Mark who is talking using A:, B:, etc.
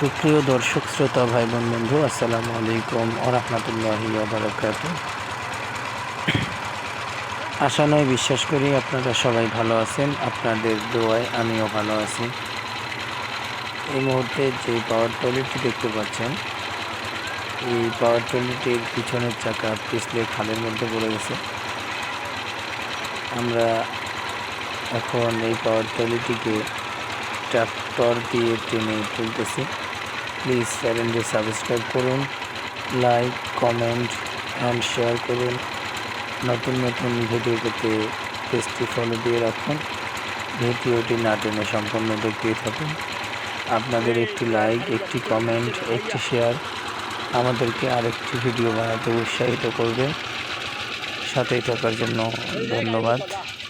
A: সুপ্রিয় দর্শক, শ্রোতা ভাই বোন বন্ধু, আসসালামু আলাইকুম আরহামতুল্লাহি বারাকাত আশা নয়, বিশ্বাস করি আপনারা সবাই ভালো আছেন, আপনাদের দোয়ায় আমিও ভালো আছি। এই মুহূর্তে যে পাওয়ার ট্রলিটি দেখতে পাচ্ছেন, এই পাওয়ার ট্রলিটির পিছনের চাকা পিছলে খালের মধ্যে পড়ে গেছে। আমরা এখন এই পাওয়ার ট্রলিটিকে ট্রাক্টর দিয়ে টেনে তুলতেছি। প্লিজ চ্যানেলটি সাবস্ক্রাইব করুন লাইক কমেন্ট অ্যান্ড শেয়ার করুন। নতুন নতুন ভিডিও পেতে পেজটি ফলো দিয়ে রাখুন। ভিডিওটি না টেনে সম্পূর্ণ দেখতে থাকুন। আপনাদের একটি লাইক একটি কমেন্ট একটি শেয়ার আমাদেরকে আরেকটি ভিডিও বানাতে উৎসাহিত করবে। সাথেই থাকার জন্য ধন্যবাদ।